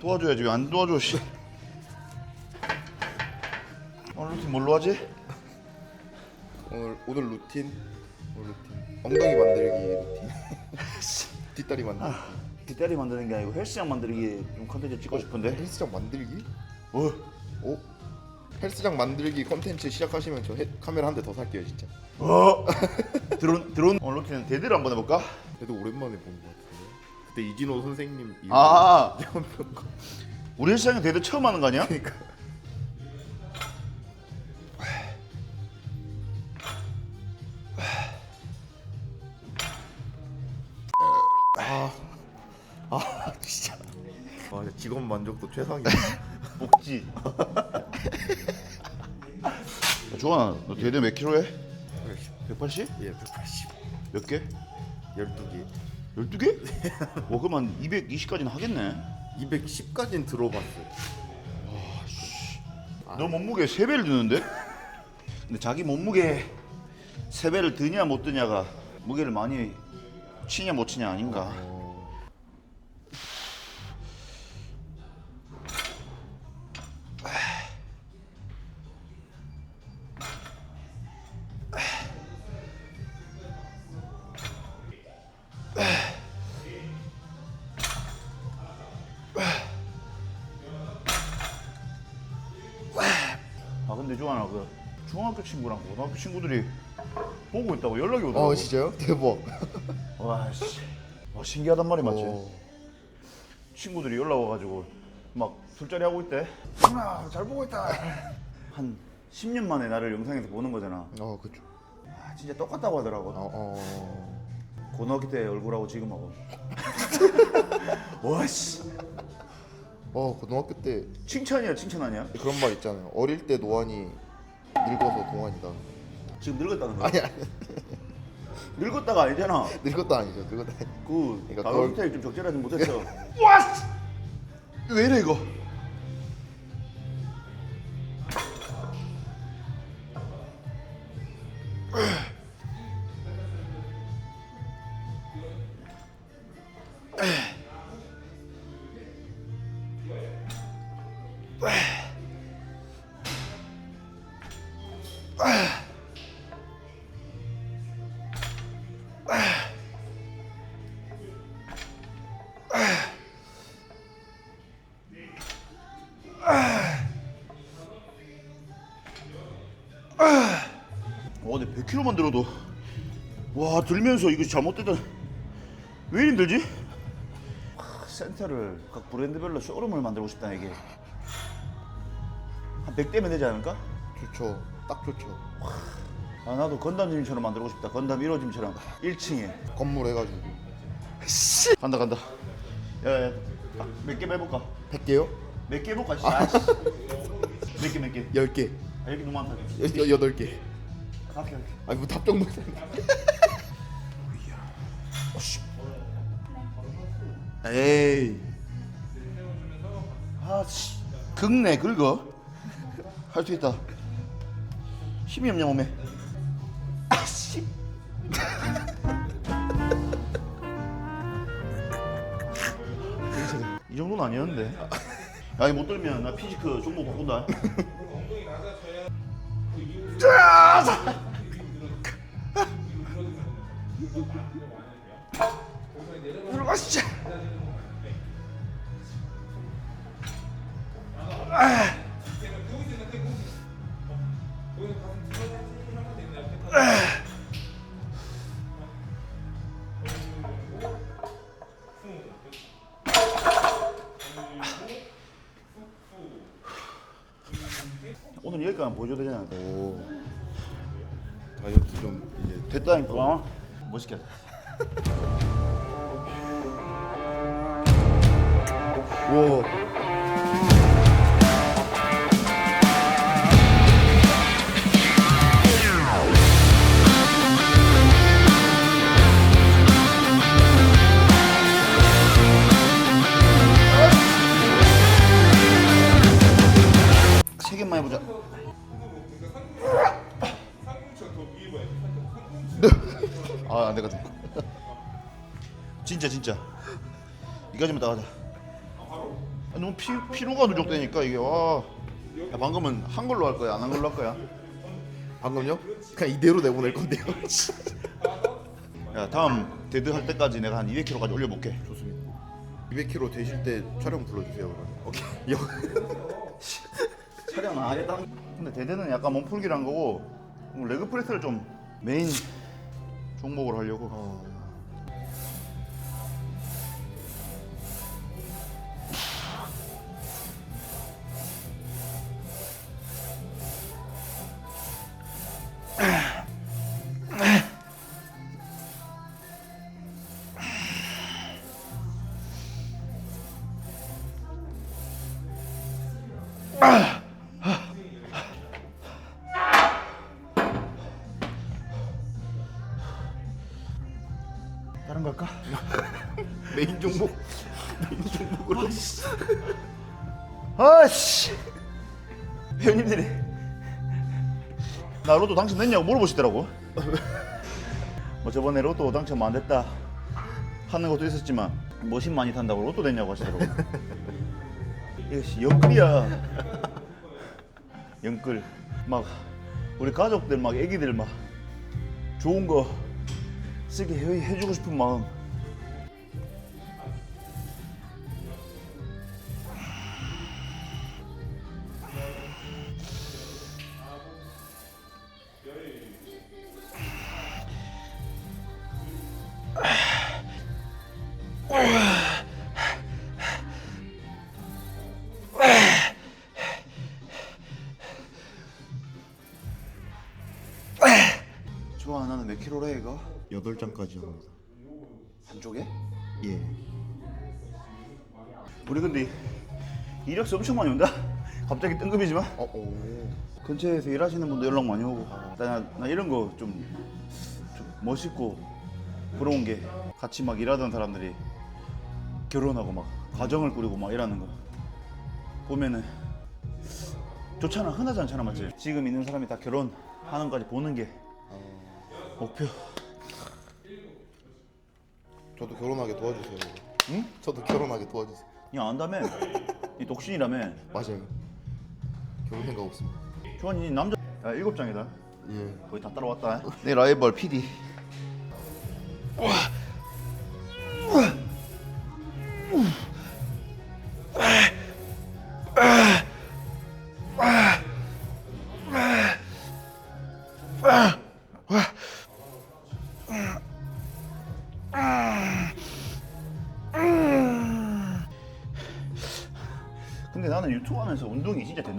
도와줘야지 왜 안 도와줘 씨. 오늘 루틴 뭘로 하지? 오늘 오늘 루틴 오늘 루틴 엉덩이 만들기 루틴 뒷다리 만들기 뒷다리 만드는 게 아니고 헬스장 만들기 좀 컨텐츠 찍고 싶은데 헬스장 만들기? 어? 오 헬스장 만들기 컨텐츠 시작하시면 저 헬- 카메라 한 대 더 살게요 진짜 어? 드론 드론 오늘 루틴은 대대로 한번 해볼까? 그래도 오랜만에 보는 것 같은데 그때 이진호 선생님 아. 거 우리 헬스장에 대대 처음 하는 거 아니야? 그러니까. 아, 아 진짜. 아 직업 만족도 최상이야. 복지. 조아나 너 대대 몇 킬로 해? 180? 예, 180 몇 개? 12개 12개? 와 그럼 한 220까지는 하겠네. 210까지는 들어봤어요. 너 몸무게 3배를 드는데? 근데 자기 몸무게 3배를 드냐 못 드냐가 무게를 많이 치냐 못 치냐 아닌가 고등학교 친구들이 보고 있다고 연락이 오더라고. 아 진짜요? 대박. 와 씨. 와, 신기하단 말이 맞지? 어. 친구들이 연락 와가지고 막 술자리 하고 있대. 누나 잘 보고 있다. 한 10년 만에 나를 영상에서 보는 거잖아. 아 그쵸. 아, 진짜 똑같다고 하더라고. 어, 어. 고등학교 때 얼굴하고 지금하고. 와 씨. 어 고등학교 때. 칭찬이야 칭찬 아니야? 그런 말 있잖아요. 어릴 때 노안이 늙어서 동안이다 지금 늙었다는 거야? 아니 아니 늙었다가 아니잖아 늙었다 아니죠 늙었다 아니 그 그러니까 가을 그걸- 스타일 좀 적절하지 못했어 와! 씨! 왜 이래 이거 와 근데 100kg만 들어도. 와 들면서 이거 잘못됐다. 왜 이리 힘들지? 하, 센터를 각 브랜드별로 쇼룸을 만들고 싶다 이게. 한 100대면 되지 않을까? 좋죠. 딱 좋죠. 아 나도 건담짐처럼 만들고 싶다. 건담 1호짐처럼. 1층에. 건물 해가지고. 간다 간다. 야야. 몇개 해볼까? 100개요? 몇 개 해볼까? 몇개 몇 개? 10개. 아 여기 너무 많다. 8개 갈게 갈게 아니 뭐 답정 못해 에이. 아, 씨. 긁네, 긁어. 할 수 있다. 힘이 없냐, 몸에. 아, 씨. 이 정도는 아니었는데. 야, 이못 들면 나 피지크 종목 바꾼다. 들어가, 씨. 오늘 여기까지 보여줘야 되잖아. 오 다이어트 좀 이제 됐다니까. 어? 멋있게. 하자. 우와 진짜 진짜. 이까지만 다 하자. 아, 너무 피, 피로가 누적되니까 이게 와 야, 방금은 한 걸로 할 거야 안 한 걸로 할 거야 방금요? 그냥 이대로 내보낼 건데요. 야 다음 데드 할 때까지 내가 한 200kg까지 올려볼게 좋습니다. 200kg 되실 때 촬영 불러주세요. 그러면. 오케이 촬영 안 하겠다 근데 데드는 약간 몸풀기란 거고 뭐 레그 프레스를 좀 메인 종목으로 하려고 어. 다른 거 할까? 메인 종목. 메인 종목으로. 아씨. 회원님들이 나 로또 당첨됐냐고 물어보시더라고. 뭐 저번에 로또 당첨 안 됐다 하는 것도 있었지만 머신 많이 탄다고 로또 됐냐고 하시더라고. 이것이 영끌이야. 영끌. 막 우리 가족들 막 애기들 막 좋은 거 쓰게 해, 해주고 싶은 마음 좋아 나는 몇 킬로래 이거? 8장까지 합니다. 한쪽에? 예. 우리 근데 이력서 엄청 많이 온다. 갑자기 뜬금이지만 어, 오. 근처에서 일하시는 분도 연락 많이 오고 나, 나 이런 거좀좀 멋있고 부러운 게 같이 막 일하던 사람들이 결혼하고 막 가정을 꾸리고 막 이러는 거 보면은 좋잖아 흔하지 않잖아 맞지? 지금 있는 사람이 다 결혼하는 거까지 보는 게 목표 저도 결혼하게 도와주세요. 응? 저도 결혼하게 도와주세요. 야 안다며 이 독신이라며 맞아요. 결혼 생각 없습니다. 주환이 남자 야 일곱 장이다 예. 거의 다 따라왔다. 내 라이벌 PD. 근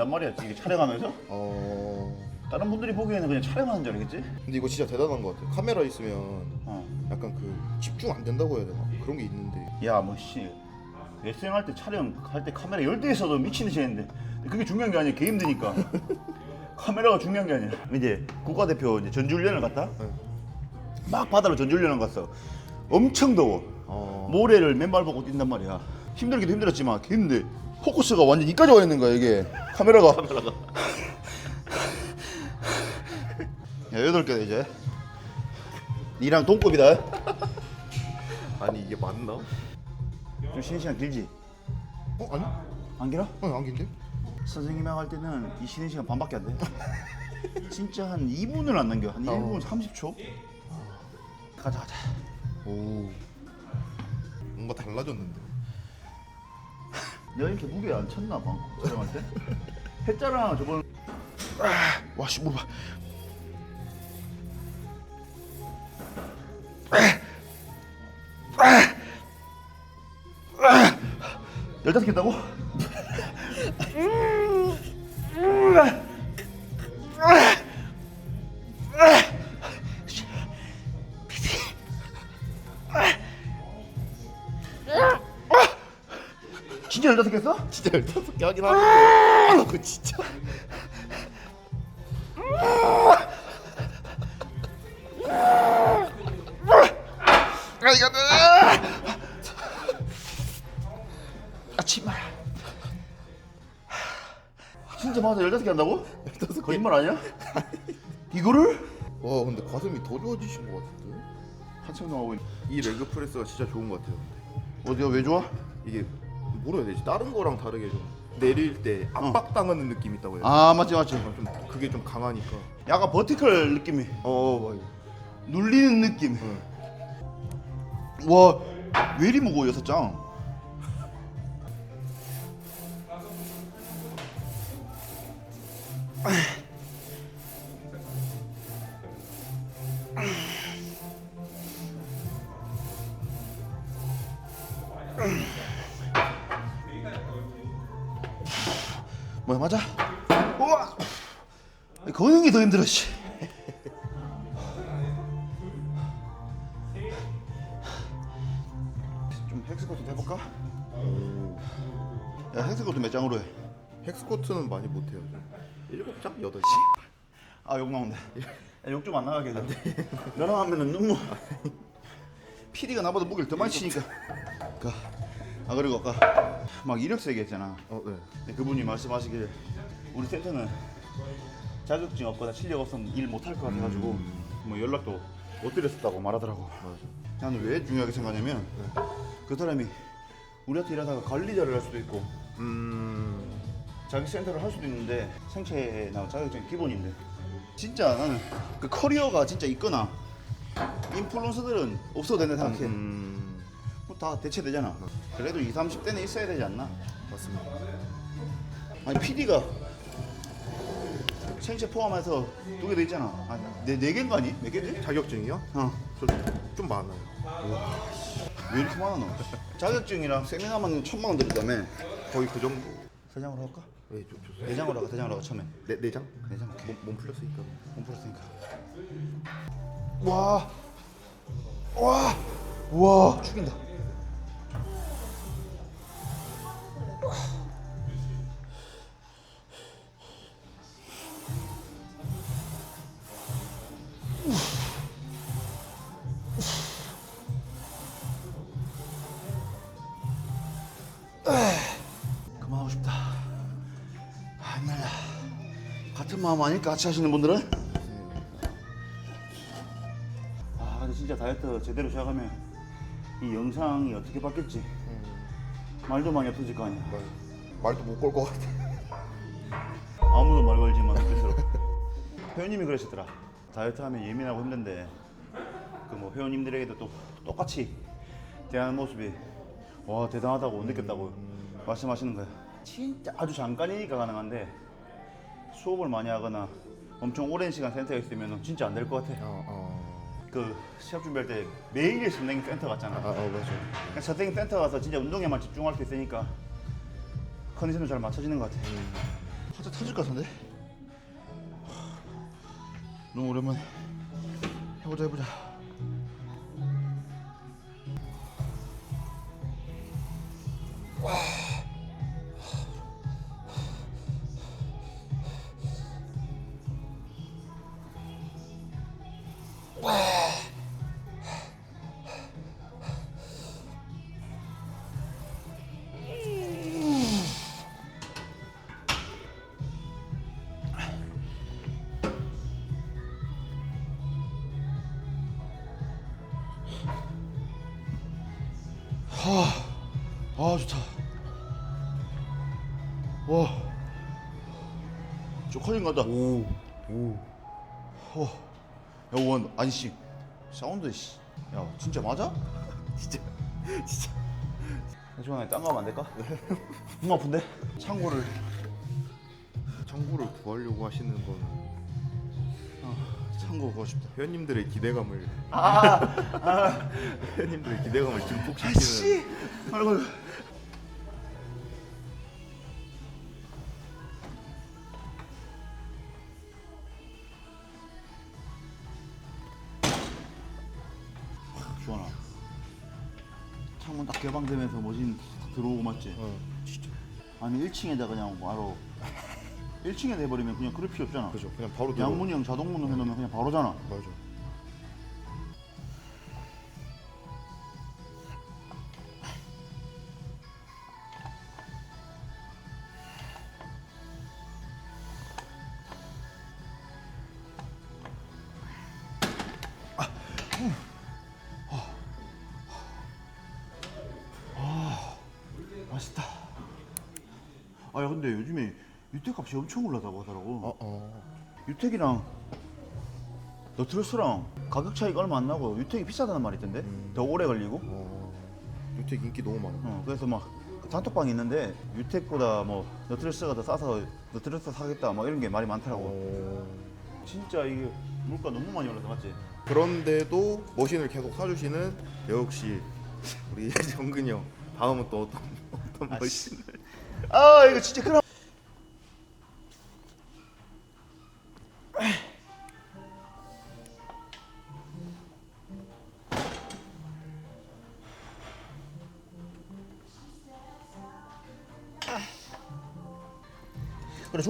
된단 말이야. 이게 촬영하면서. 어. 다른 분들이 보기에는 그냥 촬영하는 줄 알겠지? 근데 이거 진짜 대단한 것 같아요. 카메라 있으면 어. 약간 그 집중 안 된다고 해야 되나? 그런 게 있는데. 야, 뭐 씨. 레슬링 할때 촬영할 때 카메라 열대 있어도 미친 듯이 했는데 그게 중요한 게 아니야. 개 힘드니까. 카메라가 중요한 게 아니야. 이제 국가대표 이제 전주훈련을 갔다. 네. 막 바다로 전주훈련을 갔어. 엄청 더워. 어. 모래를 맨발 보고 뛴단 말이야. 힘들기도 힘들었지만 근데 포커스가 완전 이까지 와 있는 거야 이게 카메라가. 카메라가. 야 여덟 개 이제. 니랑 동급이다. 아니 이게 맞나? 좀 쉬는 시간 길지? 어 아니? 안 길어? 어 안긴데? 선생님이랑 할 때는 이 쉬는 시간 반밖에 안 돼. 진짜 한 2분을 안 남겨. 한 1분 30초. 가자 가자. 오. 뭔가 달라졌는데. 내가 이렇게 무게 안 쳤나 봐. 촬영할 때. 했잖아 저번. 와씨 뭐 봐. 열다섯 개 했다고? 진짜 열다섯 개 했어? 진짜 열다섯 개 하긴 하는데. 그 진짜. 아 이거 아침마 진짜 맞아 열다섯 개 한다고? 열다섯 개. 거짓말 아니야? 이거를? 와 근데 가슴이 더 좋아지신 것 같은데? 한참 나오고 있이 레그 프레스가 진짜 좋은 것 같아요. 어디가 왜 좋아? 이게 뭐라 해야 되지? 다른 거랑 다르게 좀 내릴 때 압박당하는 느낌 이 있다고 해야 되나? 아 맞지 맞지 좀 그게 좀 강하니까. 약간 버티컬 느낌이 어 맞아. 눌리는 느낌 응. 와왜 이리 무거워 여섯 장 더 힘들어 씨. 좀 헬스코트 해볼까? 야 헬스코트 몇 장으로 해? 헥스코트는 많이 못해요. 일곱 장, 여덟 아욕 나온다 욕 좀 안 나가게 해줘 너랑 하면은 눈물 PD가 나보다 무게를 더 많이 치니까 가. 아 그리고 아까 막 이력서 얘기했잖아 어, 네. 근데 그분이 말씀하시길 우리 센터는 자격증 없거나 실력 없으면 일 못할 것 같아가지고 뭐 연락도 못 드렸었다고 말하더라고. 나는 왜 중요하게 생각하냐면 그 사람이 우리한테 일하다가 관리자를 할 수도 있고 음. 자기 센터를 할 수도 있는데 생체나 자격증 기본인데 진짜 나는 그 커리어가 진짜 있거나 인플루언서들은 없어도 된다 생각해 음. 뭐다 대체되잖아 그래도 20, 30대는 있어야 되지 않나 맞습니다. 아니 PD가 생체 포함해서 두개돼 있잖아 아, 네, 네 개인가 아니? 몇 개지? 자격증이요? 어. 저좀 많아요. 왜 이렇게 많아 너 자격증이랑 세미나만 천만 원 들었다며 거의 그 정도. 세 장으로 할까? 네, 좀 좋습니다. 네 장으로 할까? 세 장으로 할까 처음에 네, 네 장? 네 장, 오케이. 몸, 몸 풀렸으니까. 못 풀었으니까. 와, 와, 와, 죽인다. 그 마음 아닐까 같이 하시는 분들은? 아 근데 진짜 다이어트 제대로 시작하면 이 영상이 어떻게 바뀔지 말도 많이 없어질 거 아니야. 말, 말도 못 걸 것 같아. 아무도 말 걸지만 스스로 회원님이 그러시더라. 다이어트 하면 예민하고 힘든데 그 뭐 회원님들에게도 또 똑같이 대하는 모습이 와 대단하다고 느꼈다고 말씀하시는 거야 진짜 아주 잠깐이니까 가능한데 수업을 많이 하거나 엄청 오랜 시간 센터에 있으면 진짜 안 될 것 같아 어, 어. 그 시합 준비할 때 매일 선생님 센터 갔잖아. 아, 어, 맞아. 그러니까 선생님 센터 가서 진짜 운동에만 집중할 수 있으니까 컨디션도 잘 맞춰지는 것 같아. 살짝 터질 것 같은데? 너무 오랜만에 해보자 해보자. 아 좋다. 와. 것 같다. 오, 오. 어. 야 원, 아니 씨. 사운드 씨. 야 진짜 맞아? 진짜, 진짜. 중간에 딴거 하면 안 될까? 너무 아픈데? 창고를 창고를 구하려고 하시는 거는 어, 창고 구하고 싶다. 회원님들의 기대감을 아, 회원님들의 기대감을 증폭시키는 아씨. 아이고. 주원아. 창문 딱 개방되면서 뭐진 들어오고 맞지? 어, 진짜. 아니 1층에다 그냥 바로 1층에 내버리면 그냥 그럴 필요 없잖아. 그죠. 그냥 바로 들어. 양문형 자동문을 해놓으면 그냥 바로잖아. 맞아. 아 맛있다. 아 야 근데 요즘에 유택 값이 엄청 올라다고 하더라고. 어, 어. 유택이랑 너트러스랑 가격 차이가 얼마 안 나고 유택이 비싸다는 말이 있던데 더 오래 걸리고. 어. 유택 인기 너무 많아. 어, 그래서 막그 단톡방이 있는데 유택보다 뭐 너트러스가 더 싸서 너트러스 사겠다 뭐 이런 게 말이 많더라고. 어. 진짜 이게 물가 너무 많이 올라서 맞지? 그런데도 머신을 계속 사주시는 역시 우리 정근이 형. 다음은 또 어떤 어떤 머신을? 아 이거 진짜 그럼.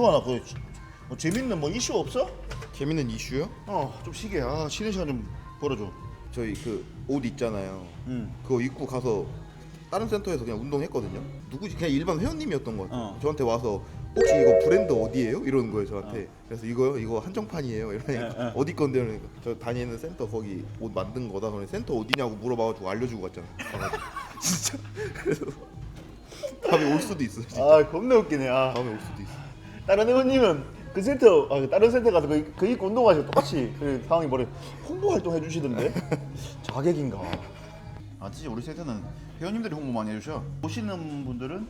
그래 좋아나 그뭐 재밌는 뭐 이슈 없어? 재밌는 이슈요? 어 좀 쉬게 아 쉬는 시간 좀 벌어줘. 저희 그 옷 있잖아요. 응. 그거 입고 가서 다른 센터에서 그냥 운동했거든요. 누구지? 그냥 일반 회원님이었던 것 같아요. 어. 저한테 와서 혹시 이거 브랜드 어디예요? 이러는 거예요 저한테. 그래서 이거요? 이거 한정판이에요. 이러니까 예, 예. 어디 건데요? 그러니까 저 다니는 센터 거기 옷 만든 거다. 그러니 센터 어디냐고 물어봐가지고 알려주고 갔잖아요. 가가지고. 진짜. 그래서 다음에 올 수도 있어. 진짜. 아 겁나 웃기네. 아. 다음에 올 수도 있어. 다른 회원님은 그 센터, 아, 그 다른 센터 가서 그, 그 입고 운동하시고 똑같이 그 상황이 뭐래 홍보 활동 해주시던데 자객인가? 아, 진짜 우리 센터는 회원님들이 홍보 많이 해주셔. 오시는 분들은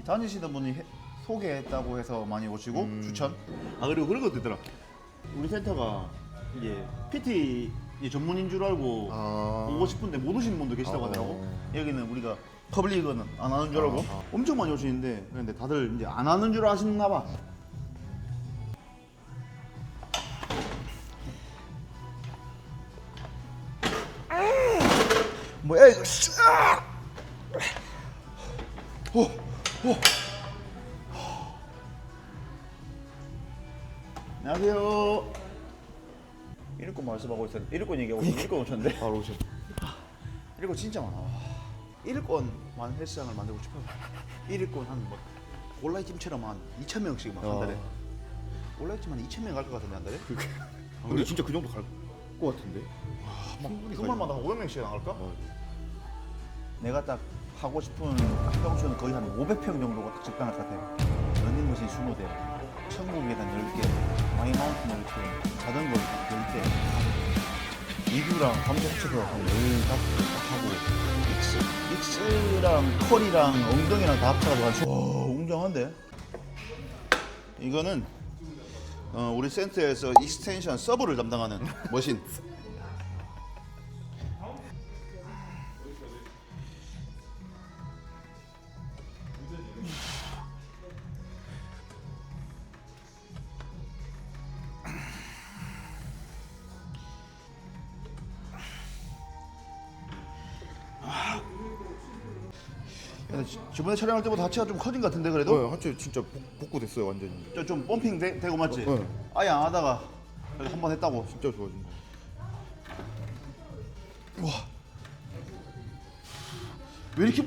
이 다니시는 분이 해- 소개했다고 해서 많이 오시고 추천. 아 그리고 그런 것도 있더라. 우리 센터가 이제 PT 이제 전문인 줄 알고 아. 오고 싶은데 못 오시는 분도 계시다고 아. 하더라고. 여기는 우리가 퍼블릭은 안 하는 줄 알고. 엄청 많이 오시는데 근데 다들 이제 안 하는 줄 아시나 봐. 뭐야 이거? 씨. 아! 오, 오. 안녕하세요. 일꾼 말씀하고 있었는데 일꾼 얘기하고 있었는데 일꾼 오셨는데 바로 오셔. 일꾼 진짜 많아. 일꾼만 헬스장을 만들고 싶어요. 일꾼 한뭐 온라인팀처럼 한 2천 명씩 막한 달에. 온라인팀 한 2천 명갈 것 같은데 한 달에? 근데 진짜 그 정도 갈 것 같은데. 막 충분히 주말마다 한 500명씩 나갈까? 어. 내가 딱 하고 싶은 평수는 거의 한 500평 정도가 딱 적당할 것 같아요. 런닝 머신 20대, 천국 계단 10개, 마이 마운틴 10개, 자전거 10대, 이두랑 감자 합쳐서 한 15개 딱 하고, 익스, 익스랑 컬이랑 엉덩이랑 다 합쳐가지고 한 와, 웅장한데? 이거는 어, 우리 센터에서 익스텐션 서브를 담당하는 머신. 저번에 촬영할 때보다 하체가 좀 커진 것 같은데 그래도? 어, 하체 진짜 복- 복구됐어요 완전히. 저 좀 펌핑 되, 고 맞지? 네. 아예 안 하다가 한 번 했다고. 진짜 좋아진 거. 왜 이렇게